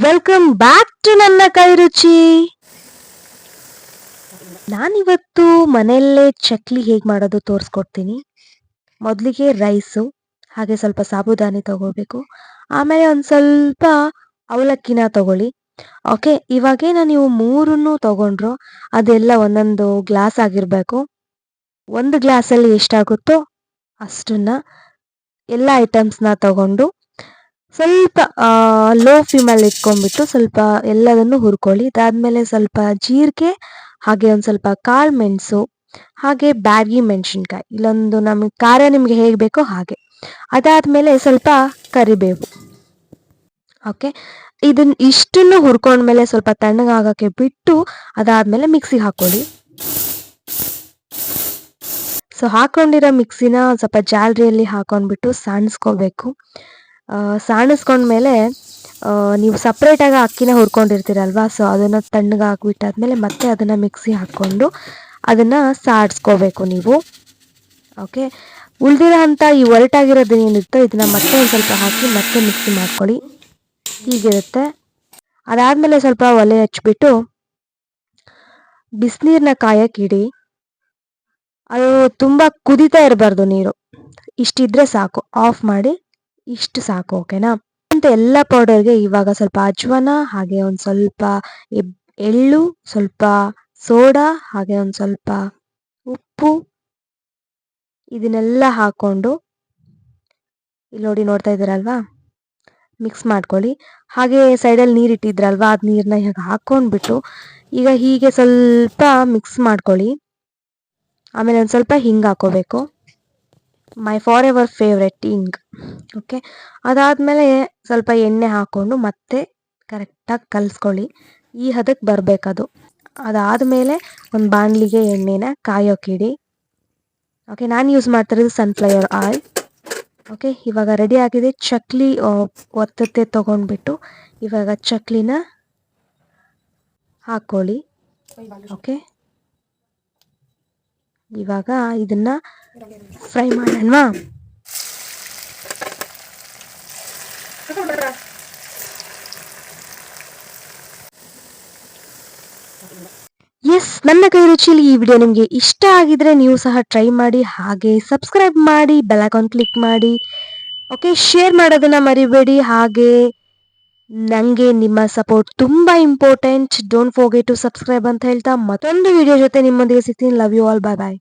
Welcome back to ನನ್ನ ಕೈ ರುಚಿ ನಾನಿವತ್ತು ಮನೆಯಲ್ಲೇ ಚಕ್ಲಿ ಹೇಗೆ ಮಾಡೋದು ತೋರಿಸ್ಕೊಡ್ತೀನಿ. ಮೊದಲಿಗೆ ರೈಸು ಹಾಗೆ ಸ್ವಲ್ಪ ಸಾಬುದಾನಿ ತಗೋಬೇಕು. ಆಮೇಲೆ ಒಂದು ಸ್ವಲ್ಪ ಅವಲಕ್ಕಿನ ತಗೊಳ್ಳಿ. ಓಕೆ ಇವಾಗೇನ ನೀವು ಮೂರನ್ನು ತಗೊಂಡ್ರು ಅದೆಲ್ಲ ಒಂದೊಂದು ಗ್ಲಾಸ್ ಆಗಿರಬೇಕು. ಒಂದು ಗ್ಲಾಸಲ್ಲಿ ಎಷ್ಟಾಗುತ್ತೋ ಅಷ್ಟನ್ನ ಎಲ್ಲ ಐಟಮ್ಸ್ನ ತಗೊಂಡು ಸ್ವಲ್ಪ ಲೋ ಫ್ಲೇಮಲ್ಲಿ ಇಟ್ಕೊಂಡ್ಬಿಟ್ಟು ಸ್ವಲ್ಪ ಎಲ್ಲದನ್ನು ಹುರ್ಕೊಳ್ಳಿ. ಅದಾದ್ಮೇಲೆ ಸ್ವಲ್ಪ ಜೀರಿಗೆ, ಹಾಗೆ ಒಂದು ಸ್ವಲ್ಪ ಕಾಳು ಮೆಣಸು, ಹಾಗೆ ಬ್ಯಾಡಗಿ ಮೆಣಸಿನ್ಕಾಯಿ. ಇಲ್ಲೊಂದು ನಮಗೆ ಖಾರ ನಿಮಗೆ ಹೇಗೆ ಬೇಕೋ ಹಾಗೆ. ಅದಾದ್ಮೇಲೆ ಸ್ವಲ್ಪ ಕರಿಬೇವು. ಓಕೆ? ಇದನ್ನ ಇಷ್ಟನ್ನು ಹುರ್ಕೊಂಡ್ಮೇಲೆ ಸ್ವಲ್ಪ ತಣ್ಣಗಾಗೋಕ್ಕೆ ಬಿಟ್ಟು ಅದಾದ್ಮೇಲೆ ಮಿಕ್ಸಿಗೆ ಹಾಕೊಳ್ಳಿ. ಸೊ, ಹಾಕೊಂಡಿರೋ ಮಿಕ್ಸಿನ ಸ್ವಲ್ಪ ಜಾಲರಿಯಲ್ಲಿ ಹಾಕೊಂಡ್ಬಿಟ್ಟು ಸಾಣಿಸ್ಕೋಬೇಕು. ಸಾಣಿಸ್ಕೊಂಡ್ಮೇಲೆ ನೀವು ಸಪ್ರೇಟಾಗಿ ಅಕ್ಕಿನ ಹುರ್ಕೊಂಡಿರ್ತೀರಲ್ವಾ ಸೊ ಅದನ್ನು ತಣ್ಣಗೆ ಹಾಕ್ಬಿಟ್ಟಾದ್ಮೇಲೆ ಮತ್ತೆ ಅದನ್ನು ಮಿಕ್ಸಿ ಹಾಕ್ಕೊಂಡು ಅದನ್ನು ಸಾಡಿಸ್ಕೋಬೇಕು ನೀವು. ಓಕೆ ಉಳಿದಿರೋ ಈ ಒರಟಾಗಿರೋದು ಏನಿರುತ್ತೋ ಇದನ್ನು ಮತ್ತೆ ಒಂದು ಸ್ವಲ್ಪ ಹಾಕಿ ಮತ್ತೆ ಮಿಕ್ಸಿ ಮಾಡ್ಕೊಳ್ಳಿ. ಹೀಗಿರುತ್ತೆ. ಅದಾದಮೇಲೆ ಸ್ವಲ್ಪ ಒಲೆ ಹಚ್ಬಿಟ್ಟು ಬಿಸಿನೀರನ್ನ ಕಾಯಕ್ಕಿಡಿ ಅದು ತುಂಬ ಕುದೀತಾ ಇರಬಾರ್ದು ನೀರು. ಇಷ್ಟಿದ್ರೆ ಸಾಕು. ಆಫ್ ಮಾಡಿ ಇಷ್ಟು ಸಾಕು, ಓಕೆನಾ? ಅಂತ ಎಲ್ಲ ಪೌಡರ್ಗೆ ಇವಾಗ ಸ್ವಲ್ಪ ಅಜ್ವಾನ, ಹಾಗೆ ಒಂದು ಸ್ವಲ್ಪ ಎಳ್ಳು, ಸ್ವಲ್ಪ ಸೋಡಾ, ಹಾಗೆ ಒಂದು ಸ್ವಲ್ಪ ಉಪ್ಪು ಇದನ್ನೆಲ್ಲ ಹಾಕ್ಕೊಂಡು ಇಲ್ಲಿ ನೋಡಿ ನೋಡ್ತಾ ಇದ್ದೀರಲ್ವಾ? ಮಿಕ್ಸ್ ಮಾಡ್ಕೊಳ್ಳಿ. ಹಾಗೆ ಸೈಡಲ್ಲಿ ನೀರು ಇಟ್ಟಿದ್ರಲ್ವಾ? ಅದು ನೀರನ್ನ ಈಗ ಹಾಕ್ಕೊಂಡ್ಬಿಟ್ಟು ಈಗ ಹೀಗೆ ಸ್ವಲ್ಪ ಮಿಕ್ಸ್ ಮಾಡ್ಕೊಳ್ಳಿ. ಆಮೇಲೆ ಒಂದು ಸ್ವಲ್ಪ ಹಿಂಗೆ ಹಾಕೋಬೇಕು ಮೈ ಫಾರ್ ಎವರ್ ಫೇವ್ರೆಟ್ ಇಂಗ್ ಓಕೆ ಅದಾದಮೇಲೆ ಸ್ವಲ್ಪ ಎಣ್ಣೆ ಹಾಕ್ಕೊಂಡು ಮತ್ತೆ ಕರೆಕ್ಟಾಗಿ ಕಲಿಸ್ಕೊಳ್ಳಿ. ಈ ಹದಕ್ಕೆ ಬರಬೇಕದು. ಅದಾದಮೇಲೆ ಒಂದು ಬಾಣಲಿಗೆ ಎಣ್ಣೆನ ಕಾಯೋಕಿಡಿ ಓಕೆ ನಾನು ಯೂಸ್ ಮಾಡ್ತಿರೋದು ಸನ್ಫ್ಲವರ್ ಆಯಿಲ್ ಓಕೆ ಇವಾಗ ರೆಡಿ ಆಗಿದೆ. ಚಕ್ಲಿ ಒತ್ತತ್ತೆ ತೊಗೊಂಡ್ಬಿಟ್ಟು ಇವಾಗ ಚಕ್ಲಿನ ಹಾಕ್ಕೊಳ್ಳಿ ಓಕೆ ಇವಾಗ ಇದನ್ನ ಫ್ರೈ ಮಾಡೋಣವಾ? ಎಸ್ ನನ್ನ ಕೈ ರುಚಿಯಲ್ಲಿ ಈ ವಿಡಿಯೋ ನಿಮಗೆ ಇಷ್ಟ ಆಗಿದ್ರೆ ನೀವು ಸಹ ಟ್ರೈ ಮಾಡಿ, ಹಾಗೆ ಸಬ್ಸ್ಕ್ರೈಬ್ ಮಾಡಿ ಬೆಲ್ ಐಕಾನ್ ಕ್ಲಿಕ್ ಮಾಡಿ. ಓಕೆ ಶೇರ್ ಮಾಡೋದನ್ನ ಮರಿಬೇಡಿ. ಹಾಗೆ ನನಗೆ ನಿಮ್ಮ ಸಪೋರ್ಟ್ ತುಂಬಾ important don't forget to subscribe ಅಂತ ಹೇಳ್ತಾ ಮತ್ತೊಂದು ವಿಡಿಯೋ ಜೊತೆ ನಿಮ್ಮೊಂದಿಗೆ ಸಿಗ್ತೀನಿ. Love you all bye bye